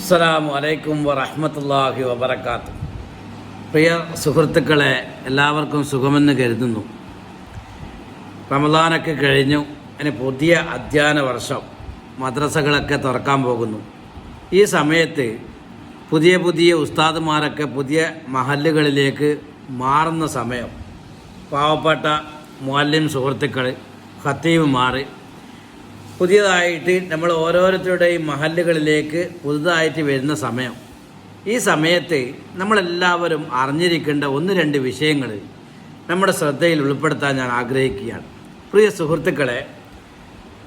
അസ്സലാമു അലൈക്കും വറഹമത്തല്ലാഹി വബറകാത്ത് പ്രിയ സുഹൃത്തുക്കളെ എല്ലാവർക്കും സുഖമെന്ന് കരുതുന്നു. റമദാനൊക്കെ കഴിഞ്ഞു. ഇനി പുതിയ അധ്യയന വർഷം. മദ്രസകളൊക്കെ തുറക്കാൻ പോകുന്നു. ഈ സമയത്ത് പുതിയ പുതിയ ഉസ്താദുമാരൊക്കെ പുതിയ മഹല്ലുകളിലേക്ക് മാറുന്ന സമയം. പാവപ്പെട്ട മുഅല്ലിം സുഹൃത്തുക്കൾ ഖത്തീബുമാർ പുതിയതായിട്ട് നമ്മൾ ഓരോരുത്തരുടെയും മഹല്ലുകളിലേക്ക് പുതുതായിട്ട് വരുന്ന സമയം. ഈ സമയത്ത് നമ്മളെല്ലാവരും അറിഞ്ഞിരിക്കേണ്ട ഒന്ന് രണ്ട് വിഷയങ്ങൾ നമ്മുടെ ശ്രദ്ധയിൽ ഉൾപ്പെടുത്താൻ ഞാൻ ആഗ്രഹിക്കുകയാണ്. പ്രിയ സുഹൃത്തുക്കളെ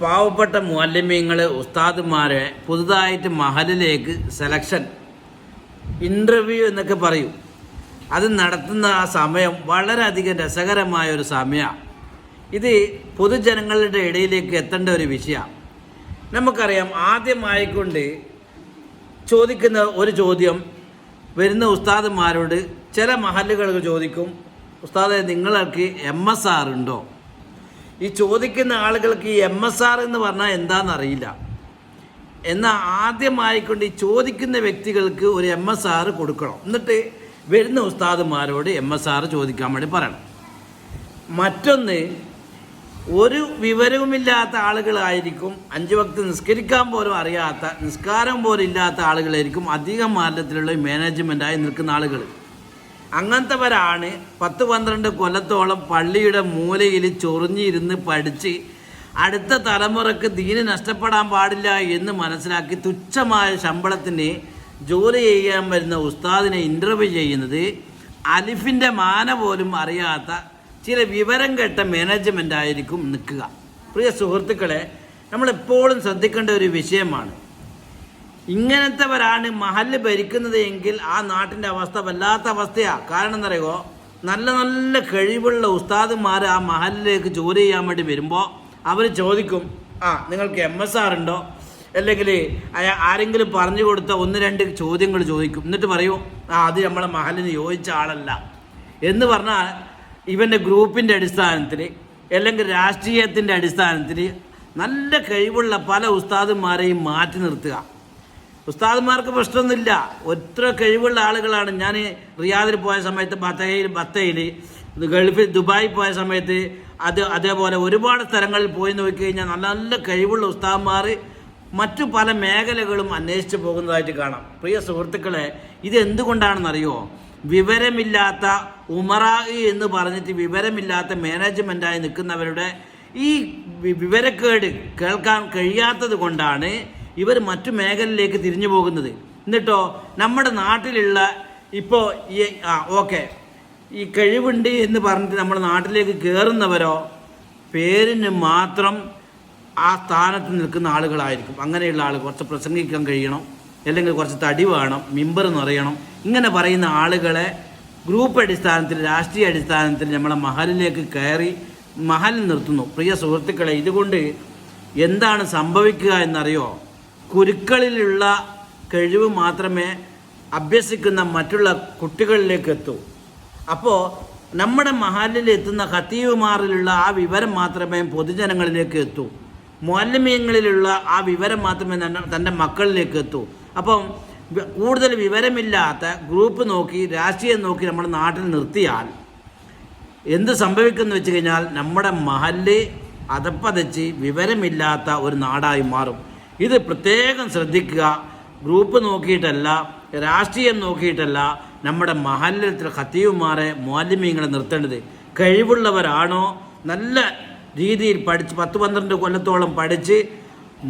പാവപ്പെട്ട മുഅല്ലിമീങ്ങൾ ഉസ്താദുമാരെ പുതുതായിട്ട് മഹലിലേക്ക് സെലക്ഷൻ ഇന്റർവ്യൂ എന്നൊക്കെ പറയും. അത് നടത്തുന്ന ആ സമയം വളരെയധികം രസകരമായ ഒരു സമയമാണ്. ഇത് പൊതുജനങ്ങളുടെ ഇടയിലേക്ക് എത്തേണ്ട ഒരു വിഷയമാണ് നമുക്കറിയാം ആദ്യമായിക്കൊണ്ട് ചോദിക്കുന്ന ഒരു ചോദ്യം വരുന്ന ഉസ്താദന്മാരോട് ചില മഹല്ലുകൾക്ക് ചോദിക്കും ഉസ്താദെ നിങ്ങൾക്ക് എം എസ് ആർ ഉണ്ടോ? ഈ ചോദിക്കുന്ന ആളുകൾക്ക് ഈ എം എസ് ആർ എന്ന് പറഞ്ഞാൽ എന്താണെന്നറിയില്ല. എന്നാൽ ആദ്യമായിക്കൊണ്ട് ഈ ചോദിക്കുന്ന വ്യക്തികൾക്ക് ഒരു എം എസ് ആർ കൊടുക്കണം. എന്നിട്ട് വരുന്ന ഉസ്താദന്മാരോട് എം എസ് ആർ ചോദിക്കാൻ വേണ്ടി പറയണം. മറ്റൊന്ന് ഒരു വിവരവുമില്ലാത്ത ആളുകളായിരിക്കും അഞ്ച് വക്ത് നിസ്കരിക്കാൻ പോലും അറിയാത്ത നിസ്കാരം പോലും ഇല്ലാത്ത ആളുകളായിരിക്കും അധികം മാറ്റത്തിലുള്ള മാനേജ്മെന്റായി നിൽക്കുന്ന ആളുകൾ. അങ്ങനത്തെവരാണ് പത്ത് പന്ത്രണ്ട് കൊല്ലത്തോളം പള്ളിയുടെ മൂലയിൽ ചൊറിഞ്ഞിരുന്ന് പഠിച്ച് അടുത്ത തലമുറയ്ക്ക് ദീന് നഷ്ടപ്പെടാൻ പാടില്ല എന്ന് മനസ്സിലാക്കി തുച്ഛമായ ശമ്പളത്തിന് ജോലി ചെയ്യാൻ വരുന്ന ഉസ്താദിനെ ഇന്റർവ്യൂ ചെയ്യുന്നത് അലിഫിന്റെ മാന പോലും അറിയാത്ത ചില വിവരം കേട്ട മാനേജ്മെന്റ് ആയിരിക്കും നിൽക്കുക. പ്രിയ സുഹൃത്തുക്കളെ നമ്മളെപ്പോഴും ശ്രദ്ധിക്കേണ്ട ഒരു വിഷയമാണ്. ഇങ്ങനത്തെവരാണ് മഹൽ ഭരിക്കുന്നത് എങ്കിൽ ആ നാട്ടിന്റെ അവസ്ഥ വല്ലാത്ത അവസ്ഥയാണ് കാരണം എന്നറിയോ നല്ല നല്ല കഴിവുള്ള ഉസ്താദുമാർ ആ മഹലിലേക്ക് ജോലി ചെയ്യാൻ വേണ്ടി വരുമ്പോൾ അവർ ചോദിക്കും ആ നിങ്ങൾക്ക് എം എസ് ആർ ഉണ്ടോ? അല്ലെങ്കിൽ ആരെങ്കിലും പറഞ്ഞു കൊടുത്ത ഒന്ന് രണ്ട് ചോദ്യങ്ങൾ ചോദിക്കും. എന്നിട്ട് പറയൂ ആ അത് നമ്മളെ മഹലിന് യോജിച്ച ആളല്ല. എന്ന് പറഞ്ഞാൽ ഇവന്റെ ഗ്രൂപ്പിന്റെ അടിസ്ഥാനത്തിൽ അല്ലെങ്കിൽ രാഷ്ട്രീയത്തിന്റെ അടിസ്ഥാനത്തിൽ നല്ല കഴിവുള്ള പല ഉസ്താദന്മാരെയും മാറ്റി നിർത്തുക. ഉസ്താദന്മാർക്ക് പ്രശ്നമൊന്നുമില്ല. ഒത്ര കഴിവുള്ള ആളുകളാണ്. ഞാൻ റിയാദിൽ പോയ സമയത്ത് ബത്തയിൽ ബത്തയിൽ ഗൾഫിൽ ദുബായിൽ പോയ സമയത്ത് അത് അതേപോലെ ഒരുപാട് സ്ഥലങ്ങളിൽ പോയി നോക്കി കഴിഞ്ഞാൽ നല്ല നല്ല കഴിവുള്ള ഉസ്താദന്മാർ മറ്റു പല മേഖലകളും അന്വേഷിച്ച് പോകുന്നതായിട്ട് കാണാം. പ്രിയ സുഹൃത്തുക്കളെ ഇത് എന്തുകൊണ്ടാണെന്നറിയോ വിവരമില്ലാത്ത ഉമറായി എന്ന് പറഞ്ഞിട്ട് വിവരമില്ലാത്ത മാനേജ്മെന്റായി നിൽക്കുന്നവരുടെ ഈ വിവരക്കേട് കേൾക്കാൻ കഴിയാത്തത് കൊണ്ടാണ് ഇവർ മറ്റു മേഖലയിലേക്ക് തിരിഞ്ഞു പോകുന്നത്. എന്നിട്ടോ നമ്മുടെ നാട്ടിലുള്ള ഇപ്പോൾ ഈ ആ ഓക്കെ. ഈ കഴിവുണ്ട് എന്ന് പറഞ്ഞിട്ട് നമ്മുടെ നാട്ടിലേക്ക് കയറുന്നവരോ പേരിന് മാത്രം ആ സ്ഥാനത്ത് നിൽക്കുന്ന ആളുകളായിരിക്കും. അങ്ങനെയുള്ള ആൾ കുറച്ച് പ്രസംഗിക്കാൻ കഴിയണം. അല്ലെങ്കിൽ കുറച്ച് തടി വേണം മിമ്പർ നിറയണം. ഇങ്ങനെ പറയുന്ന ആളുകളെ ഗ്രൂപ്പ് അടിസ്ഥാനത്തിൽ രാഷ്ട്രീയ അടിസ്ഥാനത്തിൽ നമ്മളെ മഹലിലേക്ക് കയറി മഹലിൽ നിർത്തുന്നു. പ്രിയ സുഹൃത്തുക്കളെ ഇതുകൊണ്ട് എന്താണ് സംഭവിക്കുക എന്നറിയോ? കുരുക്കളിലുള്ള കഴിവ് മാത്രമേ അഭ്യസിക്കുന്ന മറ്റുള്ള കുട്ടികളിലേക്ക് എത്തൂ. അപ്പോൾ നമ്മുടെ മഹലിൽ എത്തുന്ന ഖത്തീവുമാറിലുള്ള ആ വിവരം മാത്രമേ പൊതുജനങ്ങളിലേക്ക് എത്തൂ. മൊല്ലമീങ്ങളിലുള്ള ആ വിവരം മാത്രമേ തന്റെ മക്കളിലേക്ക് എത്തൂ. അപ്പം കൂടുതൽ വിവരമില്ലാത്ത ഗ്രൂപ്പ് നോക്കി രാഷ്ട്രീയം നോക്കി നമ്മുടെ നാട്ടിൽ നിർത്തിയാൽ എന്ത് സംഭവിക്കുമെന്ന് വെച്ച് കഴിഞ്ഞാൽ നമ്മുടെ മഹൽ അതപ്പതച്ച് വിവരമില്ലാത്ത ഒരു നാടായി മാറും. ഇത് പ്രത്യേകം ശ്രദ്ധിക്കുക. ഗ്രൂപ്പ് നോക്കിയിട്ടല്ല രാഷ്ട്രീയം നോക്കിയിട്ടല്ല നമ്മുടെ മഹല്ലത്തിൽ ഖത്തീവുമാരെ മാലിന്യങ്ങളെ നിർത്തേണ്ടത്. കഴിവുള്ളവരാണോ? നല്ല രീതിയിൽ പഠിച്ച് പത്ത് പന്ത്രണ്ട് കൊല്ലത്തോളം പഠിച്ച്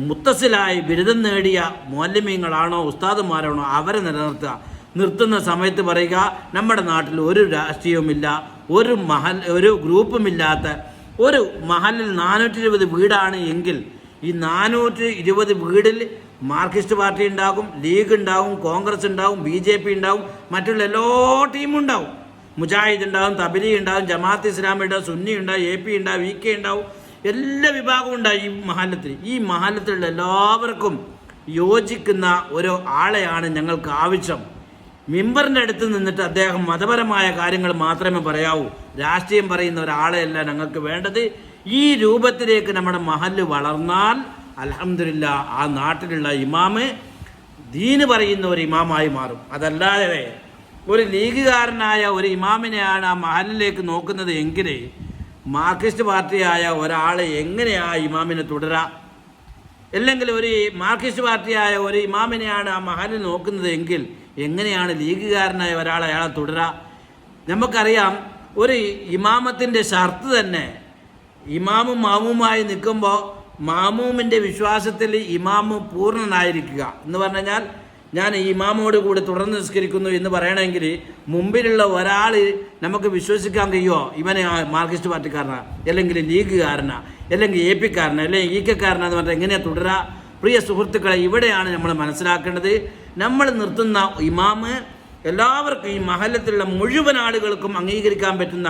മുത്തസിലായി ബിരുദം നേടിയ മോല്യമീങ്ങളാണോ ഉസ്താദുമാരാണോ അവരെ നിലനിർത്തുക? നിർത്തുന്ന സമയത്ത് പറയുക നമ്മുടെ നാട്ടിൽ ഒരു രാഷ്ട്രീയവുമില്ല ഒരു മഹൽ ഒരു ഗ്രൂപ്പുമില്ലാത്ത ഒരു മഹലിൽ നാനൂറ്റി ഇരുപത് വീടാണ് എങ്കിൽ ഈ നാനൂറ്റി ഇരുപത് വീടിൽ മാർക്സിസ്റ്റ് പാർട്ടി ഉണ്ടാകും ലീഗ് ഉണ്ടാകും കോൺഗ്രസ് ഉണ്ടാകും ബി ജെ പി ഉണ്ടാകും മറ്റുള്ള എല്ലാ ടീമും ഉണ്ടാവും. മുജാഹിദ് ഉണ്ടാകും തബലി ഉണ്ടാകും ജമാഅത്ത് ഇസ്ലാമി ഉണ്ടാവും സുന്നി ഉണ്ടാവും എ പി ഉണ്ടാവും വി കെ ഉണ്ടാവും എല്ലാ വിഭാഗവും ഉണ്ടായി ഈ മഹാലത്തിൽ ഈ മഹാലത്തിലുള്ള എല്ലാവർക്കും യോജിക്കുന്ന ഒരു ആളെയാണ് ഞങ്ങൾക്ക് ആവശ്യം. മിമ്പറിന്റെ അടുത്ത് നിന്നിട്ട് അദ്ദേഹം മതപരമായ കാര്യങ്ങൾ മാത്രമേ പറയാവൂ. രാഷ്ട്രീയം പറയുന്ന ഒരാളെയല്ല ഞങ്ങൾക്ക് വേണ്ടത്. ഈ രൂപത്തിലേക്ക് നമ്മുടെ മഹൽ വളർന്നാൽ അലഹമില്ല ആ നാട്ടിലുള്ള ഇമാമ് ദീന് പറയുന്ന ഒരു ഇമാമായി മാറും. അതല്ലാതെ ഒരു ലീഗുകാരനായ ഒരു ഇമാമിനെയാണ് ആ മഹലിലേക്ക് നോക്കുന്നത് എങ്കിൽ മാർക്സിസ്റ്റ് പാർട്ടിയായ ഒരാൾ എങ്ങനെയാ ഇമാമിനെ തുടരാ? അല്ലെങ്കിൽ ഒരു മാർക്സിസ്റ്റ് പാർട്ടിയായ ഒരു ഇമാമിനെയാണ് ആ മഹാനിൽ നോക്കുന്നത് എങ്കിൽ എങ്ങനെയാണ് ലീഗുകാരനായ ഒരാൾ അയാളെ തുടരാ? നമുക്കറിയാം ഒരു ഇമാമത്തിന്റെ ഷർത്ത് തന്നെ ഇമാമും മാമുമായി നിൽക്കുമ്പോൾ മാമൂമിന്റെ വിശ്വാസത്തിൽ ഇമാമ് പൂർണനായിരിക്കുക എന്ന് പറഞ്ഞു കഴിഞ്ഞാൽ ഞാൻ ഈ ഇമാമോട് കൂടി തുടർന്ന് നിസ്കരിക്കുന്നു എന്ന് പറയണമെങ്കിൽ മുമ്പിലുള്ള ഒരാൾ നമുക്ക് വിശ്വസിക്കാൻ കഴിയുമോ? ഇവനെ മാർക്സിസ്റ്റ് പാർട്ടിക്കാരനാ അല്ലെങ്കിൽ ലീഗുകാരനാ അല്ലെങ്കിൽ എ പിക്കാരനാ അല്ലെങ്കിൽ ഇ കെക്കാരനാ എന്ന് പറഞ്ഞാൽ എങ്ങനെയാണ് തുടരുക പ്രിയ സുഹൃത്തുക്കളെ ഇവിടെയാണ് നമ്മൾ മനസ്സിലാക്കേണ്ടത്. നമ്മൾ നിർത്തുന്ന ഇമാമ് എല്ലാവർക്കും ഈ മഹലത്തിലുള്ള മുഴുവൻ ആളുകൾക്കും അംഗീകരിക്കാൻ പറ്റുന്ന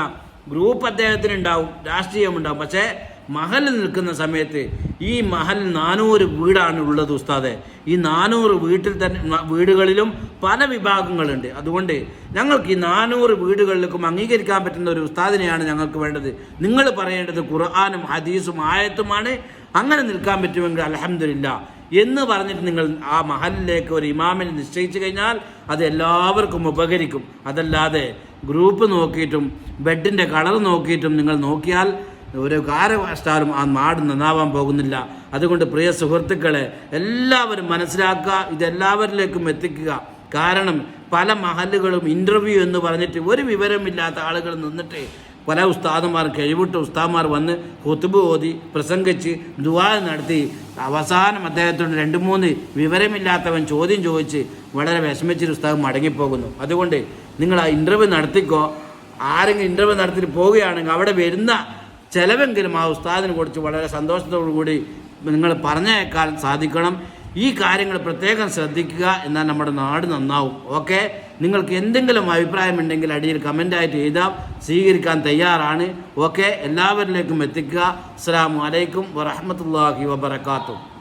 ഗ്രൂപ്പ് അദ്ദേഹത്തിനുണ്ടാവും രാഷ്ട്രീയമുണ്ടാവും. പക്ഷേ മഹലിൽ നിൽക്കുന്ന സമയത്ത് ഈ മഹൽ നാനൂറ് വീടാണ് ഉള്ളത് ഉസ്താദെ. ഈ നാനൂറ് വീട്ടിൽ തന്നെ വീടുകളിലും പല വിഭാഗങ്ങളുണ്ട്. അതുകൊണ്ട് ഞങ്ങൾക്ക് ഈ നാനൂറ് വീടുകളിലേക്കും അംഗീകരിക്കാൻ പറ്റുന്ന ഒരു ഉസ്താദിനെയാണ് ഞങ്ങൾക്ക് വേണ്ടത്. നിങ്ങൾ പറയേണ്ടത് ഖുർആാനും ഹദീസും ആയത്തുമാണ്. അങ്ങനെ നിൽക്കാൻ പറ്റുമെങ്കിൽ അലഹമില്ല എന്ന് പറഞ്ഞിട്ട് നിങ്ങൾ ആ മഹലിലേക്ക് ഒരു ഇമാമിനെ നിശ്ചയിച്ചു കഴിഞ്ഞാൽ അത് എല്ലാവർക്കും ഉപകരിക്കും. അതല്ലാതെ ഗ്രൂപ്പ് നോക്കിയിട്ടും ബെഡിന്റെ കളർ നോക്കിയിട്ടും നിങ്ങൾ നോക്കിയാൽ ഒരു കാരണവശാലും ആ നാട് നന്നാവാൻ പോകുന്നില്ല. അതുകൊണ്ട് പ്രിയ സുഹൃത്തുക്കളെ എല്ലാവരും മനസ്സിലാക്കുക ഇതെല്ലാവരിലേക്കും എത്തിക്കുക. കാരണം പല മഹലുകളും ഇന്റർവ്യൂ എന്ന് പറഞ്ഞിട്ട് ഒരു വിവരമില്ലാത്ത ആളുകൾ നിന്നിട്ട് പല ഉസ്താദന്മാർ കഴിവിട്ട ഉസ്താദന്മാർ വന്ന് കൊത്തുബ് ഓതി പ്രസംഗിച്ച് ദുവാ നടത്തി. അവസാനം അദ്ദേഹത്തോട് രണ്ട് മൂന്ന് വിവരമില്ലാത്തവൻ ചോദ്യം ചോദിച്ച് വളരെ വിഷമിച്ചൊരു ഉസ്താദ് മടങ്ങിപ്പോകുന്നു. അതുകൊണ്ട് നിങ്ങൾ ആ ഇന്റർവ്യൂ നടത്തിക്കോ. ആരെങ്കിലും ഇന്റർവ്യൂ നടത്തിയിട്ട് പോവുകയാണെങ്കിൽ അവിടെ വരുന്ന ചിലവെങ്കിലും ആ ഉസ്താദിനെ കുറിച്ച് വളരെ സന്തോഷത്തോടു കൂടി നിങ്ങൾ പറഞ്ഞേക്കാൻ സാധിക്കണം. ഈ കാര്യങ്ങൾ പ്രത്യേകം ശ്രദ്ധിക്കുക എന്നാൽ നമ്മുടെ നാട് നന്നാവും. ഓക്കെ? നിങ്ങൾക്ക് എന്തെങ്കിലും അഭിപ്രായമുണ്ടെങ്കിൽ അടിയിൽ കമന്റായിട്ട് എഴുതാം. സ്വീകരിക്കാൻ തയ്യാറാണ്. ഓക്കെ? എല്ലാവരിലേക്കും എത്തിക്കുക. അസ്സാം വലൈക്കും വറഹമത്തല്ലാഹി വബർക്കാത്തു